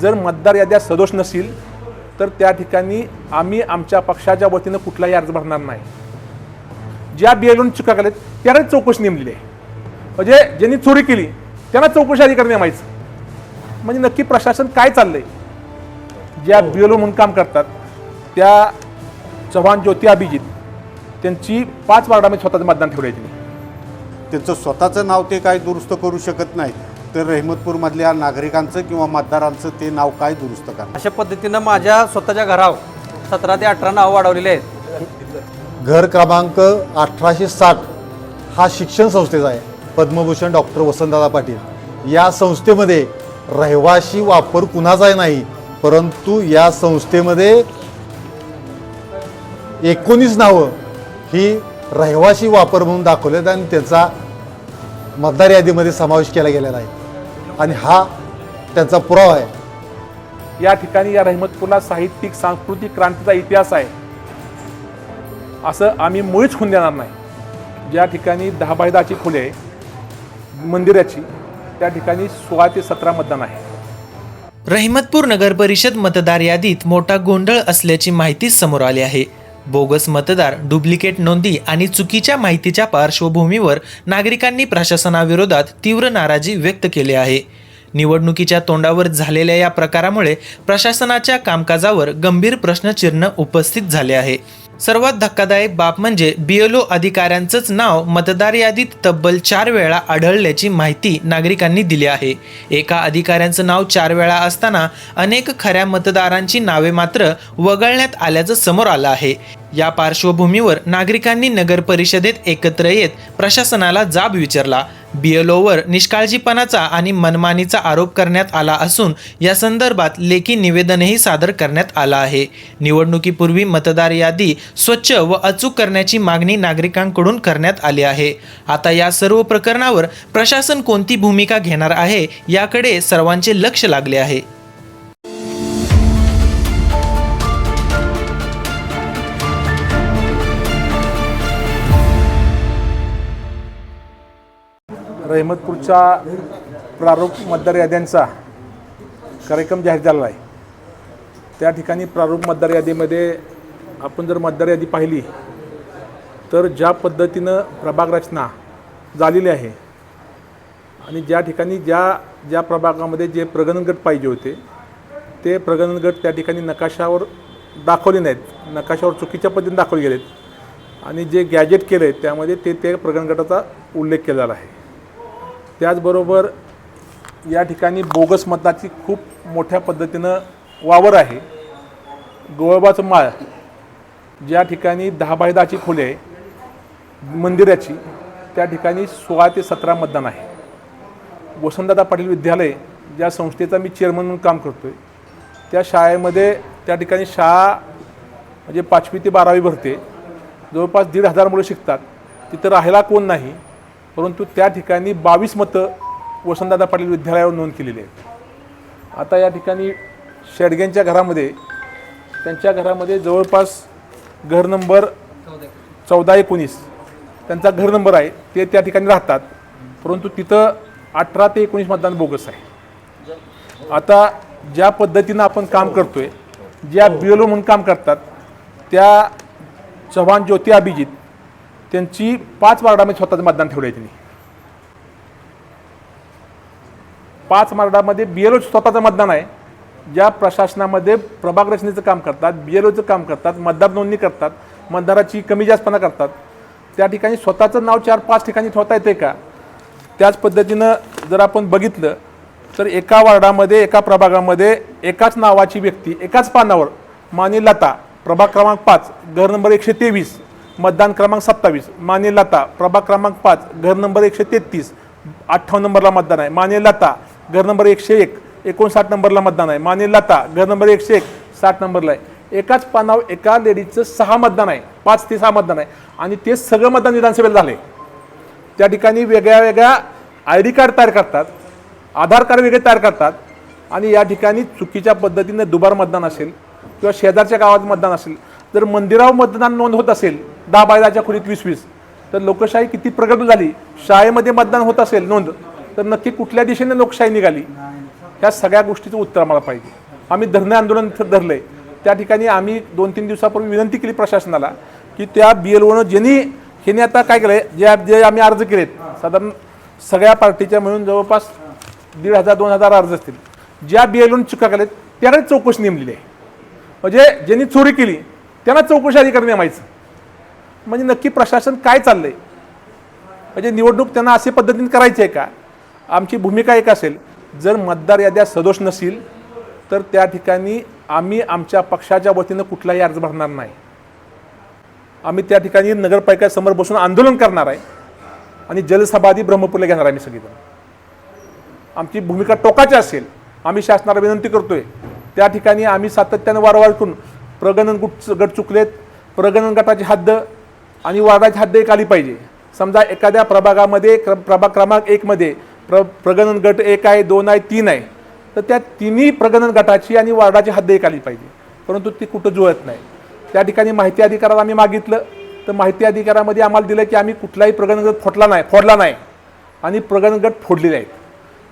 जर मतदार याद्या सदोष नसेल तर त्या ठिकाणी आम्ही आमच्या पक्षाच्या वतीनं कुठलाही अर्ज भरणार नाही. ज्या बिएलओन चुका केल्यात त्यालाच चौकशी नेमलेली आहे. म्हणजे ज्यांनी चोरी केली त्यांना चौकशी अधिकारी नेमायचं म्हणजे नक्की प्रशासन काय चाललंय? ज्या बिएलओ म्हणून काम करतात त्या चव्हाण ज्योती अभिजित त्यांची पाच वार्डामध्ये स्वतःचं मतदान ठेवलं त्यांनी. त्यांचं स्वतःचं नाव ते काय दुरुस्त करू शकत नाही तर रहमतपूरमधल्या नागरिकांचं किंवा मतदारांचं ते नाव काय दुरुस्त करणार? अशा पद्धतीनं माझ्या स्वतःच्या घरावर सतरा ते अठरा नावं वाढवलेली आहेत. घर क्रमांक अठराशे साठ हा शिक्षण संस्थेचा आहे. पद्मभूषण डॉक्टर वसंतदादा पाटील. या संस्थेमध्ये रहिवाशी वापर कुणाचाही नाही परंतु या संस्थेमध्ये एकोणीस नावं ही रहिवाशी वापर म्हणून दाखवलेत आणि त्याचा मतदार यादीमध्ये समावेश केला गेलेला आहे. आणि हा त्यांचा पुरावा आहे. या ठिकाणी या रहमतपूरला साहित्यिक सांस्कृतिक क्रांतीचा इतिहास आहे. असं आम्ही मुळीच होऊन देणार नाही. ज्या ठिकाणी दहा बाय दहाची खुले आहे मंदिराची त्या ठिकाणी सोळा ते सतरा मतदान आहे. रहिमतपूर नगर परिषद मतदार यादीत मोठा गोंधळ असल्याची माहिती समोर आली आहे. बोगस मतदार डुप्लिकेट नोंदी आणि चुकीच्या माहितीच्या पार्श्वभूमीवर नागरिकांनी प्रशासनाविरोधात तीव्र नाराजी व्यक्त केली आहे. निवडणुकीच्या तोंडावर झालेल्या या प्रकारामुळे प्रशासनाच्या कामकाजावर गंभीर प्रश्नचिन्ह उपस्थित झाले आहे. सर्वात धक्कादायक बाब म्हणजे बीएलओ अधिकाऱ्यांचंच नाव मतदार यादीत तब्बल चार वेळा आढळल्याची माहिती नागरिकांनी दिली आहे. एका अधिकाऱ्यांचं नाव चार वेळा असताना अनेक खऱ्या मतदारांची नावे मात्र वगळण्यात आल्याचं समोर आलं आहे. या पार्श्वभूमीवर नागरिकांनी नगर परिषदेत एकत्र येत प्रशासनाला जाब विचारला. बीएलओवर निष्काळजीपणाचा आणि मनमानीचा आरोप करण्यात आला असून या संदर्भात लेखी निवेदनही सादर करण्यात आलं आहे. निवडणुकीपूर्वी मतदार यादी स्वच्छ व अचूक करण्याची मागणी नागरिकांकडून करण्यात आली आहे. आता या सर्व प्रकरणावर प्रशासन कोणती भूमिका घेणार आहे याकडे सर्वांचे लक्ष लागले आहे. रहमतपूरच्या प्रारूप मतदार याद्यांचा कार्यक्रम जाहीर झाला आहे. त्या ठिकाणी प्रारूप मतदार यादीमध्ये आपण जर मतदार यादी पाहिली तर ज्या पद्धतीनं प्रभाग रचना झालेली आहे आणि ज्या ठिकाणी ज्या ज्या प्रभागामध्ये जे प्रगणन गट पाहिजे होते ते प्रगणन गट त्या ठिकाणी नकाशावर दाखवले नाहीत. नकाशावर चुकीच्या पद्धतीने दाखवले गेलेत. आणि जे गॅजेट केले त्यामध्ये ते ते प्रगणगटाचा उल्लेख केलेला आहे. त्याचबरोबर या ठिकाणी बोगस मतदाची खूप मोठ्या पद्धतीनं वावर आहे. गोळबाचं माळ ज्या ठिकाणी दहा बाय दहाची खोली आहे मंदिराची त्या ठिकाणी सोळा ते सतरा मतदान आहे. वसंतदादा पाटील विद्यालय ज्या संस्थेचा मी चेअरमन म्हणून काम करतो आहे त्या शाळेमध्ये त्या ठिकाणी शाळा म्हणजे पाचवी ते बारावी भरते. जवळपास दीड हजार मुलं शिकतात. तिथं राहायला कोण नाही. परंतु त्या ठिकाणी बावीस मतं वसंतदादा पाटील विद्यालयावर नोंद केलेली आहेत. आता या ठिकाणी शेडग्यांच्या घरामध्ये त्यांच्या घरामध्ये जवळपास घर नंबर चौदा एकोणीस त्यांचा घर नंबर आहे ते त्या ठिकाणी राहतात. परंतु तिथं अठरा ते एकोणीस मतदान बोगस आहे. आता ज्या पद्धतीनं आपण काम करतोय ज्या बी एल ओ म्हणून काम करतात त्या चव्हाण ज्योती अभिजित त्यांची पाच वार्डामध्ये स्वतःचं मतदान ठेवलं आहे त्यांनी. पाच वार्डामध्ये बी एल स्वतःचं मतदान आहे. ज्या प्रशासनामध्ये प्रभाग रचनेचं काम करतात बी एल ओचं काम करतात मतदार नोंदणी करतात मतदाराची कमी जास्तपणा करतात त्या ठिकाणी स्वतःचं नाव चार पाच ठिकाणी ठेवता येते का? त्याच पद्धतीनं जर आपण बघितलं तर एका वार्डामध्ये एका प्रभागामध्ये एकाच नावाची व्यक्ती एकाच पानावर मानी लता प्रभाग क्रमांक पाच घर नंबर एकशे तेवीस मतदान क्रमांक सत्तावीस माने लता प्रभाग क्रमांक पाच घर नंबर एकशे तेहतीस अठ्ठावन्न नंबरला मतदान आहे. माने लता घर नंबर एकशे एक एकोणसाठ नंबरला मतदान आहे. माने लता घर नंबर एकशे एक साठ नंबरला आहे. एकाच पानावर एका लेडीजचं सहा मतदान आहे. पाच ते सहा मतदान आहे. आणि ते सगळं मतदान विधानसभेला झाले. त्या ठिकाणी वेगळ्या वेगळ्या आय डी कार्ड तयार करतात आधार कार्ड वेगळे तयार करतात आणि या ठिकाणी चुकीच्या पद्धतीने दुबार मतदान असेल किंवा शेजारच्या गावात मतदान असेल जर मंदिरावर मतदान नोंद होत असेल दहा बायदाच्या खोलीत वीस वीस तर लोकशाही किती प्रगत झाली? शाळेमध्ये मतदान होत असेल नोंद तर नक्की कुठल्या दिशेने लोकशाही निघाली? ह्या सगळ्या गोष्टीचं उत्तर आम्हाला पाहिजे. आम्ही धरणे आंदोलन धरलं धरलंय. त्या ठिकाणी आम्ही दोन तीन दिवसापूर्वी विनंती केली प्रशासनाला की त्या बी एल ओनं ज्यांनी ह्यांनी आता काय केलंय? जे जे आम्ही अर्ज केलेत साधारण सगळ्या पार्टीच्या मिळून जवळपास दीड हजार दोन हजार अर्ज असतील. ज्या बी एल ओनं चुका केल्यात त्याकडे चौकशी नेमलेली आहे. म्हणजे ज्यांनी चोरी केली त्यांना चौकशी अधिकारी नेमायचं म्हणजे नक्की प्रशासन काय चाललंय? म्हणजे निवडणूक त्यांना असे पद्धतीने करायची आहे का? आमची भूमिका एक असेल जर मतदार याद्या सदोष नसतील तर त्या ठिकाणी आम्ही आमच्या पक्षाच्या वतीनं कुठलाही अर्ज भरणार नाही. आम्ही त्या ठिकाणी नगरपालिकेसमोर बसून आंदोलन करणार आहे आणि जलसभादी ब्रह्मपूरला घेणार आहे आम्ही सगळीजण. आमची भूमिका टोकाची असेल आम्ही शासनाला विनंती करतोय त्या ठिकाणी आम्ही सातत्यानं वारंवार करून प्रगणन गुट गट चुकलेत. प्रगणन गटाची हद्द आणि वार्डाची हद्द एक आली पाहिजे. समजा एखाद्या प्रभागामध्ये क्र प्रभाग क्रमांक एकमध्ये प्र प्रगणन गट एक आहे दोन आहे तीन आहे. तर त्या तिन्ही प्रगणन गटाची आणि वार्डाची हद्द एक आली पाहिजे. परंतु ती कुठं जुळत नाही. त्या ठिकाणी माहिती अधिकाराला आम्ही मागितलं. तर माहिती अधिकारामध्ये आम्हाला दिलं की आम्ही कुठलाही प्रगणन गट फोडला नाही फोडला नाही. आणि प्रगणन गट फोडलेले आहेत.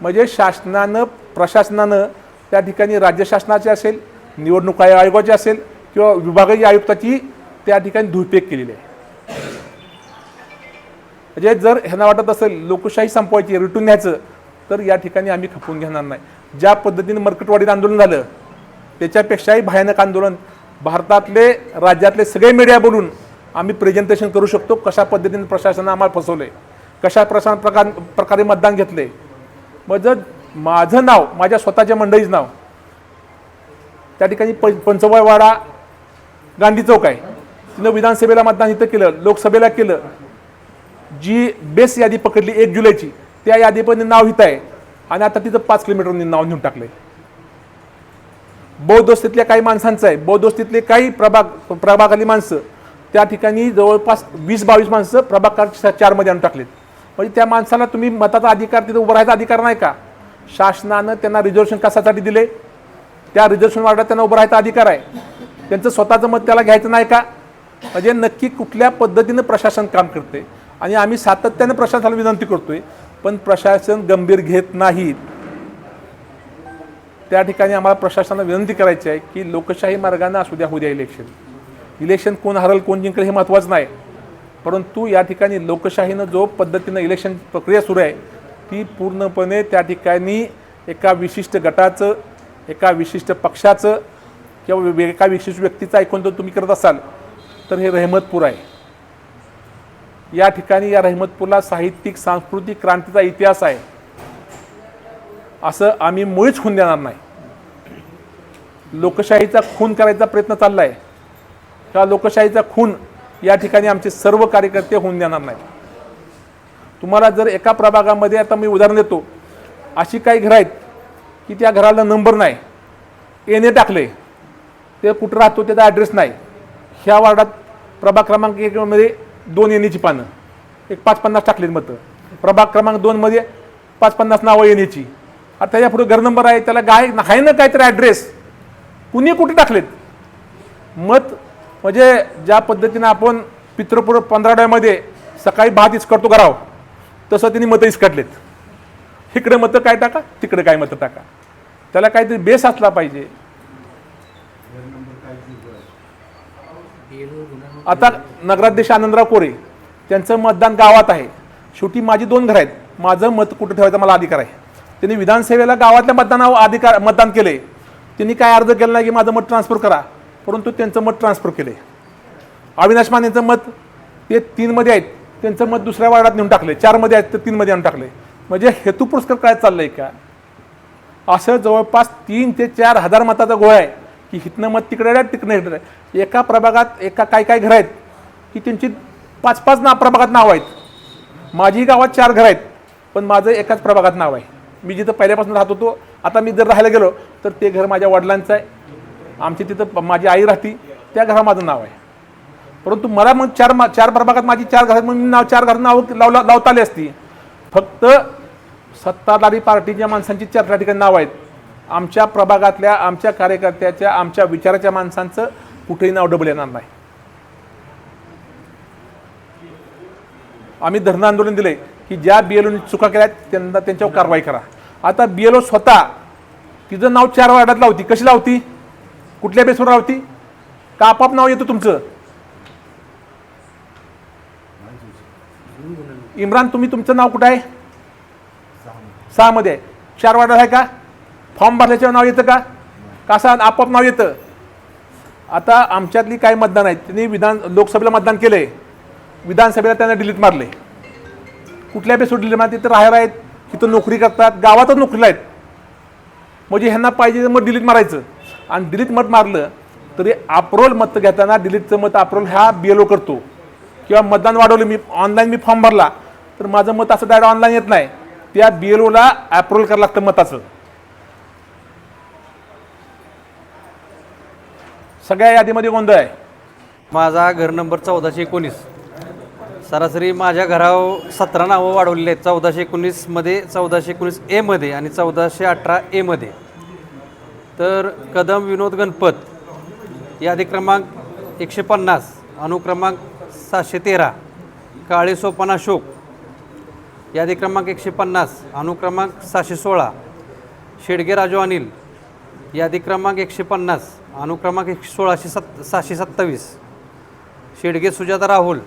म्हणजे शासनानं प्रशासनानं त्या ठिकाणी राज्य शासनाचे असेल निवडणूक आयोगाचे आयोगाची असेल किंवा विभागीय आयुक्ताची त्या ठिकाणी धुळपेक केलेली आहे. म्हणजे जर ह्यांना वाटत असेल लोकशाही संपवायची रिटून न्यायचं तर या ठिकाणी आम्ही खपवून घेणार नाही. ज्या पद्धतीने मर्कटवाडीत आंदोलन झालं त्याच्यापेक्षाही भयानक आंदोलन भारतातले राज्यातले सगळे मीडिया बोलून आम्ही प्रेझेंटेशन करू शकतो कशा पद्धतीने प्रशासनानं आम्हाला फसवले कशा प्रशासन प्रकार प्रकारे मतदान घेतले मग जर माझं नाव माझ्या स्वतःच्या मंडळीचं नाव त्या ठिकाणी प पंचवयवाडा गांधी चौक आहे. तिनं विधानसभेला मतदान इथं केलं लोकसभेला केलं. जी बेस यादी पकडली एक जुलैची त्या यादीपर्यंत नाव हित आहे. आणि आता तिथं पाच किलोमीटर नाव नेऊन टाकलंय. बौद्धस्तीतल्या काही माणसांचं आहे. बौद्धोस्तीतले काही प्रभाग प्रभागाली माणसं त्या ठिकाणी जवळपास वीस बावीस माणसं प्रभाग चारमध्ये आणून टाकलेत. म्हणजे त्या माणसाला तुम्ही मताचा अधिकार तिथं उभं राहायचा अधिकार नाही का? शासनानं त्यांना रिझर्वेशन कशासाठी दिले? त्या रिझर्वेशन वार्डात त्यांना उभं राहायचा अधिकार आहे. त्यांचं स्वतःचं मत त्याला घ्यायचं नाही का? म्हणजे नक्की कुठल्या पद्धतीनं प्रशासन काम करते आणि आम्ही सातत्यानं प्रशासनाला विनंती करतोय पण प्रशासन गंभीर घेत नाहीत त्या ठिकाणी आम्हाला प्रशासनाला विनंती करायची आहे की लोकशाही मार्गाने असू द्या उद्या इलेक्शन इलेक्शन कोण हरल कोण जिंकलं हे महत्त्वाचं नाही. परंतु या ठिकाणी लोकशाहीनं जो पद्धतीनं इलेक्शन प्रक्रिया सुरू आहे ती पूर्णपणे त्या ठिकाणी एका विशिष्ट गटाचं एका विशिष्ट पक्षाचं किंवा एका विशिष्ट व्यक्तीचं ऐकून जर तुम्ही करत असाल तर हे रहमतपूर आहे. या ठिकाणी या रहमतपूरला साहित्यिक सांस्कृतिक क्रांतीचा इतिहास आहे. असं आम्ही मुळीच खून देणार नाही. लोकशाहीचा खून करायचा प्रयत्न चालला आहे किंवा लोकशाहीचा खून या ठिकाणी आमचे सर्व कार्यकर्ते होऊन देणार नाही तुम्हाला जर एका प्रभागामध्ये आता मी उदाहरण देतो अशी काही घरं आहेत की त्या घराला नंबर नाही. एने टाकले ते कुठं राहतो त्याचा ॲड्रेस नाही. ह्या वार्डात प्रभाग क्रमांक एकमध्ये दोन येण्याची पानं. एक पाच पन्नास टाकलेत मतं. प्रभाग क्रमांक दोनमध्ये पाच पन्नास नावं येण्याची. आता त्याच्या पुढे घर नंबर आहे त्याला गाय आहे ना काहीतरी ॲड्रेस कुणी कुठे टाकलेत? मत म्हणजे ज्या पद्धतीनं आपण पितृपूर पंधराड्यामध्ये सकाळी भात इस्कटतो कराव तसं त्यांनी मतं इस्कटलेत. इकडे मतं काय टाका तिकडे काय मतं टाका. त्याला काहीतरी बेस असला पाहिजे. आता नगराध्यक्ष आनंदराव कोरे त्यांचं मतदान गावात आहे. शेवटी माझी दोन घरं आहेत. माझं मत कुठं ठेवायचं मला अधिकार आहे. त्यांनी विधानसभेला गावातल्या मतदानावर अधिकार मतदान केले. त्यांनी काय अर्ज केला नाही की माझं मत ट्रान्सफर करा. परंतु त्यांचं मत ट्रान्सफर केले. अविनाश मानेचं मत ते तीनमध्ये आहेत. त्यांचं मत दुसऱ्या वार्डात नेऊन टाकले. चारमध्ये आहेत तर तीनमध्ये आणून टाकले. म्हणजे हेतू पुरस्कार काय आहे का? असं जवळपास तीन ते चार हजार मताचा गोळा आहे. की हिथनं मत तिकडे आहे तिकडे इकडे एका प्रभागात एका काय काय घरं आहेत की त्यांची पाच पाच ना प्रभागात नाव आहेत. माझी गावात चार घरं आहेत पण माझं एकाच प्रभागात नाव आहे. मी जिथं पहिल्यापासून राहत होतो आता मी जर राहायला गेलो तर ते घर माझ्या वडिलांचं आहे. आमची तिथं माझी आई राहती त्या घरा माझं नाव आहे. परंतु मला मग चार मा चार प्रभागात माझी चार घरात मग मी नाव चार घरात नाव लावला लावता आली असती. फक्त सत्ताधारी पार्टीच्या माणसांची चार ठिकाणी नाव आहेत. आमच्या प्रभागातल्या आमच्या कार्यकर्त्याच्या आमच्या विचाराच्या माणसांचं कुठेही नाव डबल येणार नाही. आम्ही धरणं आंदोलन दिले की ज्या बी एल चुका केल्या त्यांना त्यांच्यावर कारवाई करा. आता बी एल स्वतः तिचं नाव चार वार्डात लावती. कशी लावती? कुठल्या बेसवर लावती? का आपाप नाव येतं तुमचं? इम्रान तुम्ही तुमचं नाव कुठं आहे? सहामध्ये आहे. चार वार्डात आहे का? फॉर्म भरल्याच्या नाव येतं का? कसा आपोआप नाव येतं? आता आमच्यातली काही मतदान आहेत त्यांनी विधान लोकसभेला मतदान केलं आहे विधानसभेला त्यांना डिलीट मारले कुठल्या बेसोड डिलीट मारते तिथं राहायला आहेत तिथं नोकरी करतात गावातच नोकरीला आहेत. म्हणजे ह्यांना पाहिजे तर मग डिलीट मारायचं. आणि डिलीट मत मारलं तरी अप्रोल मत घेताना डिलीटचं मत अप्रोल ह्या बी एल ओ करतो. किंवा मतदान वाढवलं मी ऑनलाईन मी फॉर्म भरला तर माझं मत असं डायरेक्ट ऑनलाईन येत नाही. त्या बी एल ओला अप्रोल करावं लागतं मताचं. सगळ्या यादीमध्ये गोंधळ आहे. माझा घर नंबर चौदाशे एकोणीस. सरासरी माझ्या घरावर सतरा नावं वाढवलेली आहेत. चौदाशे एकोणीसमध्ये चौदाशे एकोणीस एमध्ये आणि चौदाशे अठरा एमध्ये तर कदम विनोद गणपत यादी क्रमांक एकशे पन्नास अनुक्रमांक सातशे तेरा काळे सोपान अशोक यादी क्रमांक एकशे पन्नास अनुक्रमांक सहाशे सोळा शेडगे राजू अनिल यादी क्रमांक एकशे पन्नास अनुक्रमांक एकशे सोळाशे सत् सहाशे सत्तावीस. शेडगे सुजाता राहुल.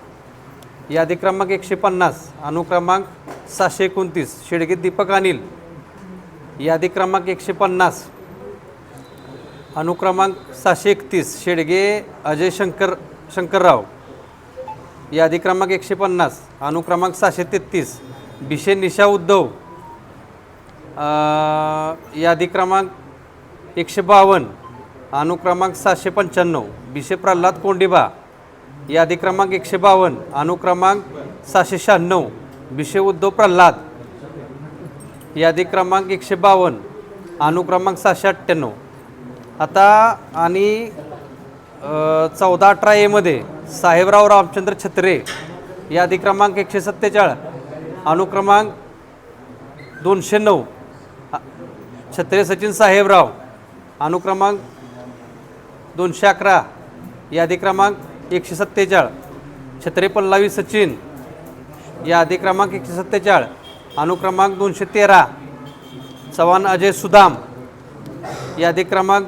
यादी क्रमांक एकशे पन्नास. अनुक्रमांक सहाशे एकोणतीस. शेडगे दीपक अनिल. यादी क्रमांक एकशे पन्नास. अनुक्रमांक सहाशे एकतीस. शेडगे अजय शंकर शंकरराव. यादी क्रमांक एकशे पन्नास. अनुक्रमांक सहाशे तेहतीस. बिशे निशा उद्धव. यादी क्रमांक एकशे बावन्न. अनुक्रमांक सातशे पंच्याण्णव बिशे प्रल्हाद कोंडिबा यादी क्रमांक एकशे बावन्न अनुक्रमांक सहाशे शहाण्णव बिशे उद्धव प्रल्हाद. यादी क्रमांक एकशे बावन्न अनुक्रमांक सहाशे अठ्ठ्याण्णव. आता आणि चौदा अठरा एमध्ये साहेबराव रामचंद्र छत्रे. यादी क्रमांक एकशे सत्तेचाळीस अनुक्रमांक दोनशे नऊ. छत्रे सचिन साहेबराव. अनुक्रमांक दोनशे अकरा. यादी क्रमांक एकशे सत्तेचाळीस छत्रे पल्लावी सचिन यादी क्रमांक एकशे सत्तेचाळीस अनुक्रमांक दोनशे तेरा. चव्हाण अजय सुदाम. यादी क्रमांक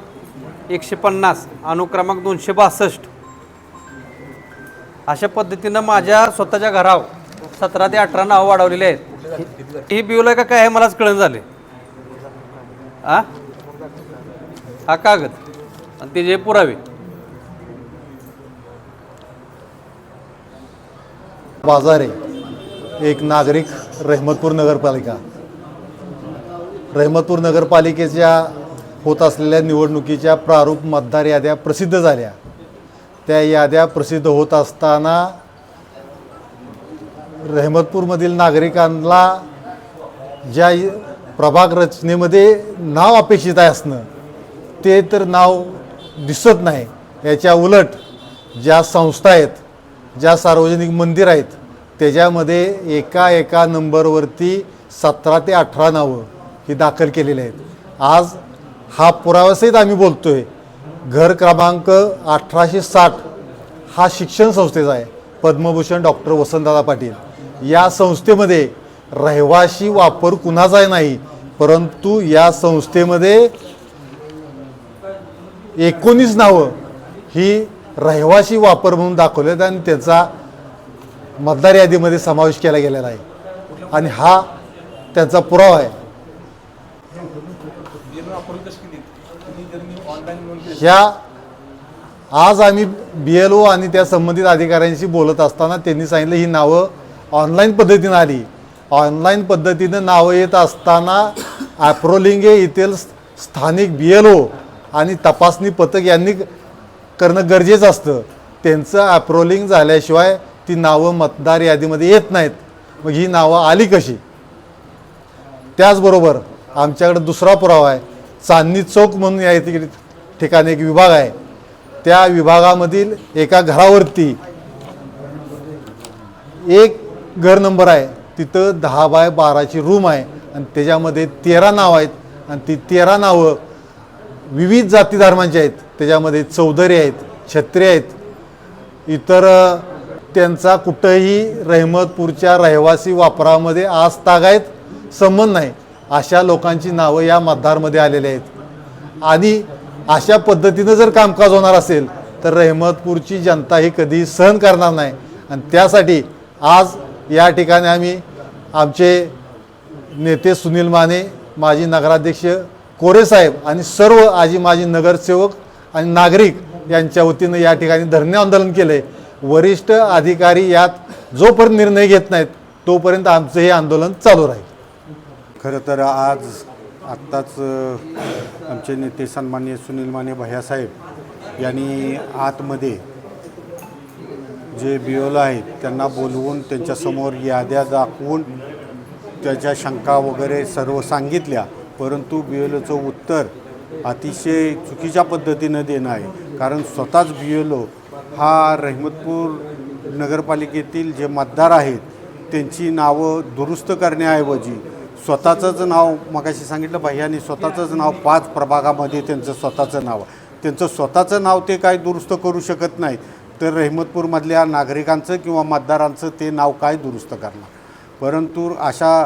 एकशे पन्नास. अनुक्रमांक दोनशे बासष्ट. अशा पद्धतीनं माझ्या स्वतःच्या घराव सतरा ते अठरा नावं वाढवलेली आहेत. ही बिवलं का काय आहे मलाच कळण झाले हा कागद. आणि ते जे पुरावे. बाजार आहे. एक नागरिक रहमतपूर नगरपालिका. रहमतपूर नगरपालिकेच्या होत असलेल्या निवडणुकीच्या प्रारूप मतदार याद्या प्रसिद्ध झाल्या. त्या याद्या प्रसिद्ध होत असताना रहमतपूरमधील नागरिकांना ज्या प्रभाग रचनेमध्ये नाव अपेक्षित आहे असणं ते तर नाव दिसत नाही. याच्या उलट ज्या संस्था आहेत ज्या सार्वजनिक मंदिर आहेत त्याच्यामध्ये एका एका नंबरवरती सतरा ते अठरा नावं ही दाखल केलेली आहेत. आज हा पुराव्यासहित आम्ही बोलतो आहे घर क्रमांक अठराशे साठ हा शिक्षण संस्थेचा आहे पद्मभूषण डॉक्टर वसंतदादा पाटील. या संस्थेमध्ये रहिवाशी वापर कुणाचाही नाही परंतु या संस्थेमध्ये एकोणीस नावं ही रहिवाशी वापर म्हणून दाखवलेत आणि त्याचा मतदार यादीमध्ये समावेश केला गेलेला आहे. आणि हा त्यांचा पुरावा आहे. ह्या आज आम्ही बी एल ओ आणि त्या संबंधित अधिकाऱ्यांशी बोलत असताना त्यांनी सांगितलं ही नावं ऑनलाईन पद्धतीनं आली. ऑनलाईन पद्धतीनं नावं येत असताना ॲप्रोलिंगे येथील स्थानिक बी एल ओ आणि तपासणी पथक यांनी करणं गरजेचं असतं. त्यांचं ॲप्रोलिंग झाल्याशिवाय ती नावं मतदार यादीमध्ये येत नाहीत. मग ही नावं आली कशी? त्याचबरोबर आमच्याकडे दुसरा पुरावा आहे. चांदणी चौक म्हणून या तिकडे ठिकाणी एक विभाग आहे. त्या विभागामधील एका घरावरती एक घर नंबर आहे. तिथं दहा बाय बाराची रूम आहे. आणि त्याच्यामध्ये तेरा नावं आहेत. आणि ती तेरा नावं विविध जाती धर्मांचे आहेत. त्याच्यामध्ये चौधरी आहेत छत्री आहेत. इतर त्यांचा कुठंही रहमतपूरच्या रहिवासी वापरामध्ये आज तागायत संबंध नाही. अशा लोकांची नावं या मतदारमध्ये आलेली आहेत. आणि अशा पद्धतीनं जर कामकाज होणार असेल तर रहमतपूरची जनता ही कधी सहन करणार नाही. आणि त्यासाठी आज या ठिकाणी आम्ही आमचे नेते सुनील माने माजी नगराध्यक्ष कोरेसाहेब आणि सर्व आजी माजी नगरसेवक आणि नागरिक यांच्या वतीनं या ठिकाणी धरणे आंदोलन केलं आहे वरिष्ठ अधिकारी यात जोपर्यंत निर्णय घेत नाहीत तोपर्यंत आमचं हे आंदोलन चालू राहील. खरं तर आज आत्ताच आमचे नेते सन्मान्य सुनील माने भैयासाहेब यांनी आतमध्ये जे बिओलं आहेत त्यांना बोलवून त्यांच्यासमोर याद्या दाखवून त्याच्या शंका वगैरे सर्व सांगितल्या. परंतु बिओलोचं उत्तर अतिशय चुकीच्या पद्धतीनं देणं आहे कारण स्वतःच बिओलो हा रहमतपूर नगरपालिकेतील जे मतदार आहेत त्यांची नावं दुरुस्त करण्याऐवजी स्वतःचंच नाव मगाशी सांगितलं भैयानी स्वतःचंच नाव पाच प्रभागामध्ये त्यांचं स्वतःचं नाव आहे. त्यांचं स्वतःचं नाव ते काय दुरुस्त करू शकत नाहीत तर रहमतपूरमधल्या नागरिकांचं किंवा मतदारांचं ते नाव काय दुरुस्त करणार परंतु अशा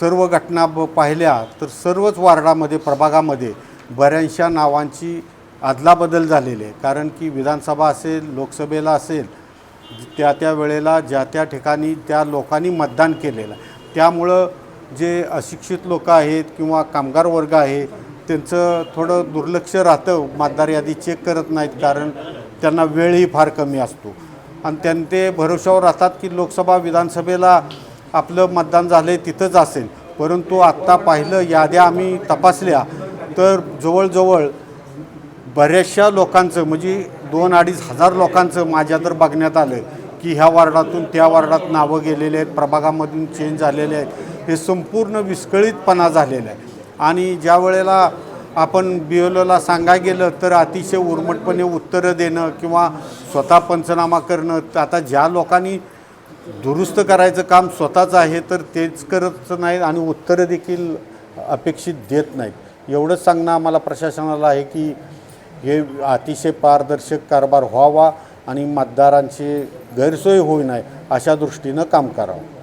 सर्व घटना ब पाहिल्या तर सर्वच वार्डामध्ये प्रभागामध्ये बऱ्याचशा नावांची अदलाबदल झालेली आहे. कारण की विधानसभा असेल लोकसभेला असेल त्या त्या वेळेला ज्या त्या ठिकाणी त्या लोकांनी मतदान केलेलं आहे. त्यामुळं जे अशिक्षित लोक आहेत किंवा कामगार वर्ग आहे त्यांचं थोडं दुर्लक्ष राहतं. मतदार यादी चेक करत नाहीत कारण त्यांना वेळही फार कमी असतो. आणि त्यां ते भरोशावर राहतात की लोकसभा विधानसभेला आपलं मतदान झालं आहे तिथंच असेल. परंतु आत्ता पाहिलं याद्या आम्ही तपासल्या तर जवळजवळ बऱ्याचशा लोकांचं म्हणजे दोन अडीच हजार लोकांचं माझ्या तर बघण्यात आलं की ह्या वार्डातून त्या वार्डात नावं गेलेले आहेत प्रभागामधून चेंज झालेले आहेत. हे संपूर्ण विस्कळीतपणा झालेला आहे. आणि ज्या वेळेला आपण बी एल सांगाय गेलं तर अतिशय उर्मटपणे उत्तरं देणं किंवा स्वतः पंचनामा करणं तर आता ज्या लोकांनी दुरुस्त करायचं काम स्वतःच आहे तर तेच करत नाहीत आणि उत्तरं देखील अपेक्षित देत नाहीत. एवढंच सांगणं आम्हाला प्रशासनाला आहे की हे अतिशय पारदर्शक कारभार व्हावा आणि मतदारांची गैरसोय होऊ नये अशा दृष्टीनं काम करावं.